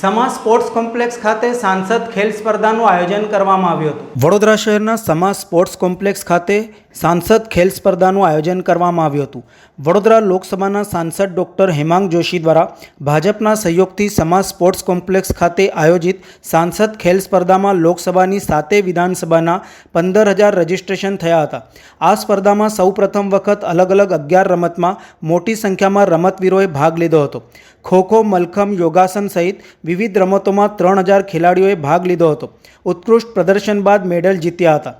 સમા sports complex ખાતે સાંસદ ખેલ સ્પર્ધાનું આયોજન કરવામાં આવ્યું હતું. વડોદરા શહેરના સમા સ્પોર્ટ્સ કોમ્પ્લેક્સ ખાતે સાંસદ ખેલ સ્પર્ધાનું આયોજન કરવામાં આવ્યું હતું. વડોદરા લોકસભાના સાંસદ ડોક્ટર હેમાંગ જોશી દ્વારા ભાજપના સહયોગથી સમાજ સ્પોર્ટ્સ કોમ્પ્લેક્સ ખાતે આયોજિત સાંસદ ખેલ સ્પર્ધામાં લોકસભાની સાતે વિધાનસભાના પંદર હજાર રજીસ્ટ્રેશન થયા હતા. આ સ્પર્ધામાં સૌ પ્રથમ વખત અલગ અલગ અગિયાર રમતમાં મોટી સંખ્યામાં રમતવીરોએ ભાગ લીધો હતો. ખોખો મલખમ, યોગાસન સહિત વિવિધ રમતોમાં ત્રણ હજાર ખેલાડીઓએ ભાગ લીધો હતો. ઉત્કૃષ્ટ પ્રદર્શન બાદ મેડલ જીત્યા હતા.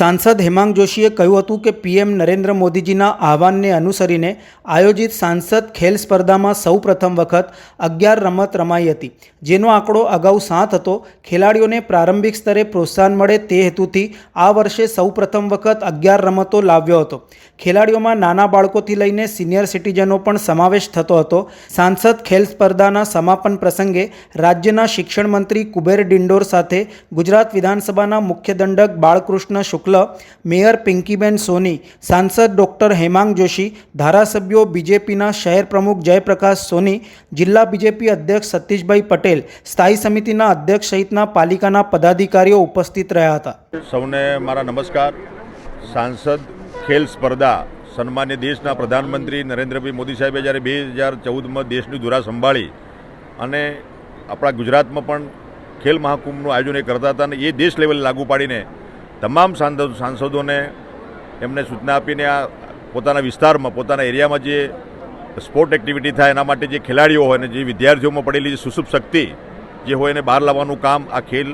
સાંસદ હેમાંગ જોશીએ કહ્યું હતું કે પીએમ નરેન્દ્ર મોદીજીના આહવાનને અનુસરીને આયોજિત સાંસદ ખેલ સ્પર્ધામાં સૌ પ્રથમ વખત અગિયાર રમત રમાઈ હતી. જેનો આંકડો અગાઉ સાત હતો. ખેલાડીઓને પ્રારંભિક સ્તરે પ્રોત્સાહન મળે તે હેતુથી આ વર્ષે સૌ પ્રથમ વખત અગિયાર રમતો લાવ્યો હતો. ખેલાડીઓમાં નાના બાળકોથી લઈને સિનિયર સિટીઝનો પણ સમાવેશ થતો હતો. સાંસદ ખેલ સ્પર્ધાના સમાપન પ્રસંગે રાજ્યના શિક્ષણ મંત્રી કુબેર ડિંડોર સાથે ગુજરાત વિધાનસભાના મુખ્ય દંડક બાળકૃષ્ણ શુક્લ, મેયર પિંકીબેન સોની, સાંસદ ડૉક્ટર હેમાંગ જોશી, ધારાસભ્યો બીજેપીના શહેર પ્રમુખ જયપ્રકાશ સોની, જિલ્લા બીજેપી અધ્યક્ષ સતીશભાઈ પટેલ, સ્થાયી સમિતિના અધ્યક્ષ સહિતના પાલિકાના પદાધિકારીઓ ઉપસ્થિત રહ્યા હતા. સૌને મારા નમસ્કાર. સાંસદ ખેલ સ્પર્ધા, સન્માન્ય દેશના પ્રધાનમંત્રી નરેન્દ્રભાઈ મોદી સાહેબે જ્યારે બે હજાર ચૌદમાં દેશની ધુરા સંભાળી અને આપણા ગુજરાતમાં પણ ખેલ મહાકુંભનું આયોજન એ કરતા હતા અને એ દેશ લેવલે લાગુ પાડીને તમામ સાંસદ સાંસદોને એમને સૂચના આપીને આ પોતાના વિસ્તારમાં, પોતાના એરિયામાં જે સ્પોર્ટ એક્ટિવિટી થાય એના માટે જે ખેલાડીઓ હોય અને જે વિદ્યાર્થીઓમાં પડેલી જે સુસુપ શક્તિ જે હોય એને બહાર લાવવાનું કામ આ ખેલ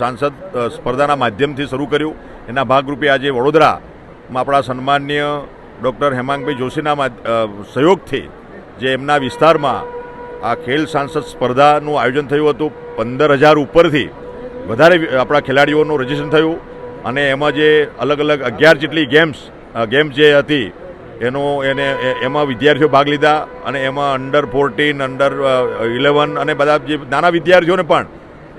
સાંસદ સ્પર્ધાના માધ્યમથી શરૂ કર્યું. એના ભાગરૂપે આજે વડોદરામાં આપણા સન્માનીય ડૉક્ટર હેમાંગભાઈ જોશીના સહયોગથી જે એમના વિસ્તારમાં આ ખેલ સાંસદ સ્પર્ધાનું આયોજન થયું હતું. પંદર હજાર ઉપરથી વધારે આપણા ખેલાડીઓનું રજીસ્ટ્રેશન થયું. અને એમાં જે અલગ અલગ અગિયાર જેટલી ગેમ્સ ગેમ્સ જે હતી, એનો એને એમાં વિદ્યાર્થીઓ ભાગ લીધા અને એમાં અંડર ફોર્ટીન અંડર ઇલેવન અને બધા જે નાના વિદ્યાર્થીઓને પણ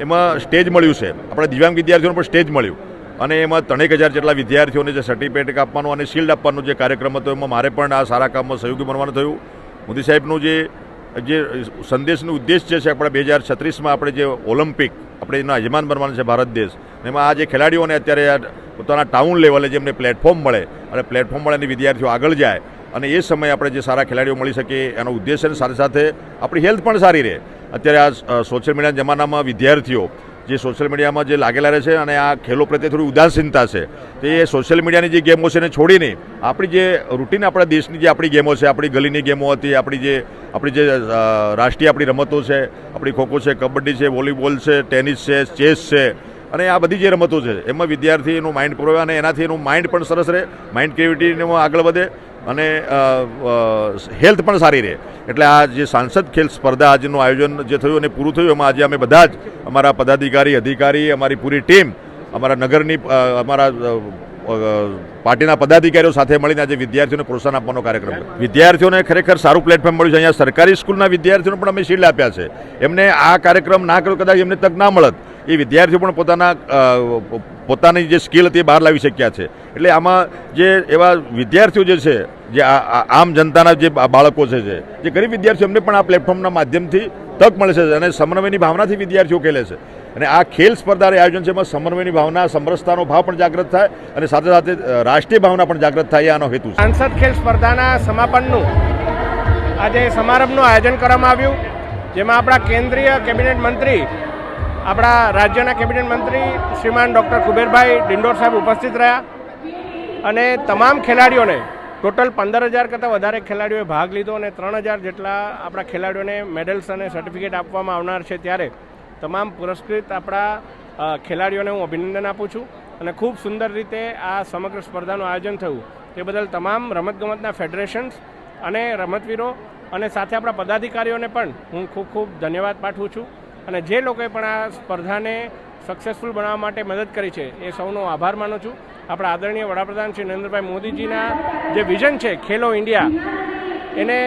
એમાં સ્ટેજ મળ્યું છે. આપણા દિવ્યાંગ વિદ્યાર્થીઓને પણ સ્ટેજ મળ્યું. અને એમાં ત્રણેક હજાર જેટલા વિદ્યાર્થીઓને જે સર્ટિફિકેટ આપવાનું અને શિલ્ડ આપવાનો જે કાર્યક્રમ હતો, એમાં મારે પણ આ સારા કામમાં સહયોગી બનવાનું થયું. મોદી સાહેબનું જે જે સંદેશનો ઉદ્દેશ છે આપણે બે હજાર છત્રીસમાં આપણે જે ઓલિમ્પિક આપણે એના યજમાન બનવાનું છે ભારત દેશ. એમાં આ જે ખેલાડીઓને અત્યારે પોતાના ટાઉન લેવલે જેમને પ્લેટફોર્મ મળે, અને પ્લેટફોર્મ મળે અને વિદ્યાર્થીઓ આગળ જાય, અને એ સમયે આપણે જે સારા ખેલાડીઓ મળી શકે એનો ઉદ્દેશ્ય સાથે સાથે આપણી હેલ્થ પણ સારી રહે. અત્યારે આ સોશિયલ મીડિયાના જમાનામાં વિદ્યાર્થીઓ જે સોશિયલ મીડિયામાં જે લાગેલા રહે છે અને આ ખેલો પ્રત્યે થોડી ઉદાસીનતા છે, તે એ સોશિયલ મીડિયાની જે ગેમો છે એને છોડીને આપણી જે રૂટીન આપણા દેશની જે આપણી ગેમો છે, આપણી ગલીની ગેમો હતી, આપણી જે આપણી જે રાષ્ટ્રીય આપણી રમતો છે, આપણી ખોખો છે, કબડ્ડી છે, વોલીબોલ છે, ટેનિસ છે, ચેસ છે, અને આ બધી જે રમતો છે, એમાં વિદ્યાર્થીનું માઇન્ડ પૂરવે અને એનાથી એનું માઇન્ડ પણ સરસ રહે માઇન્ડ ક્રિએટિવિટીમાં આગળ વધે અને હેલ્થ પણ સારી રહે. એટલે આ જે સાંસદ ખેલ સ્પર્ધા આજનું આયોજન જે થયું અને પૂરું થયું, એમાં આજે અમે બધા જ અમારા પદાધિકારી, અધિકારી, અમારી પૂરી ટીમ, અમારા નગરની અમારા પાર્ટીના પદાધિકારીઓ સાથે મળીને આજે વિદ્યાર્થીઓને પ્રોત્સાહન આપવાનો કાર્યક્રમ વિદ્યાર્થીઓને ખરેખર સારું પ્લેટફોર્મ મળ્યું છે. અહીંયા સરકારી સ્કૂલના વિદ્યાર્થીઓને પણ અમે શીલ્ડ આપ્યા છે. એમને આ કાર્યક્રમ ના કર્યો કદાચ એમને તક ના મળત. એ વિદ્યાર્થીઓ પણ પોતાના પોતાની જે સ્કિલ હતી બહાર લાવી શક્યા છે. એટલે આમાં જે એવા વિદ્યાર્થીઓ જે છે, જે આમ જનતાના જે બાળકો છે જે ગરીબ વિદ્યાર્થીઓ એમને પણ આ પ્લેટફોર્મના માધ્યમથી તક મળે છે અને સમન્વયની ભાવનાથી વિદ્યાર્થીઓ ખેલે છે. અને આ ખેલ સ્પર્ધાનું આયોજન છે, એમાં સમન્વયની ભાવના, સમરસતાનો ભાવ પણ જાગૃત થાય અને સાથે સાથે રાષ્ટ્રીય ભાવના પણ જાગૃત થાય આનો હેતુ સાંસદ ખેલ સ્પર્ધાના સમાપનનું આજે સમારંભનું આયોજન કરવામાં આવ્યું, જેમાં આપણા કેન્દ્રીય કેબિનેટ મંત્રી આપણા રાજ્યના કેબિનેટ મંત્રી શ્રીમાન ડૉક્ટર કુબેરભાઈ ડિંડોર સાહેબ ઉપસ્થિત રહ્યા અને તમામ ખેલાડીઓને ટોટલ પંદર હજાર કરતાં વધારે ખેલાડીઓએ ભાગ લીધો અને ત્રણ હજાર જેટલા આપણા ખેલાડીઓને મેડલ્સ અને સર્ટિફિકેટ આપવામાં આવનાર છે ત્યારે તમામ પુરસ્કૃત આપણા ખેલાડીઓને હું અભિનંદન આપું છું અને ખૂબ સુંદર રીતે આ સમગ્ર સ્પર્ધાનું આયોજન થયું. તે બદલ તમામ રમતગમતના ફેડરેશન્સ અને રમતવીરો અને સાથે આપણા પદાધિકારીઓને પણ હું ખૂબ ખૂબ ધન્યવાદ પાઠવું છું. અને જે લોકોએ પણ આ સ્પર્ધાને સક્સેસફુલ બનાવવા માટે મદદ કરી છે, એ સૌનો આભાર માનું છું. આપણા આદરણીય વડાપ્રધાન શ્રી નરેન્દ્રભાઈ મોદીજીના જે વિઝન છે, ખેલો ઇન્ડિયા, એને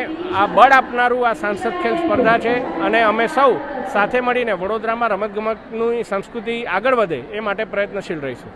આ બળ આપનારું આ સાંસદ ખેલ સ્પર્ધા છે અને અમે સૌ સાથે મળીને વડોદરામાં રમતગમતની સંસ્કૃતિ આગળ વધે, એ માટે પ્રયત્નશીલ રહીશું.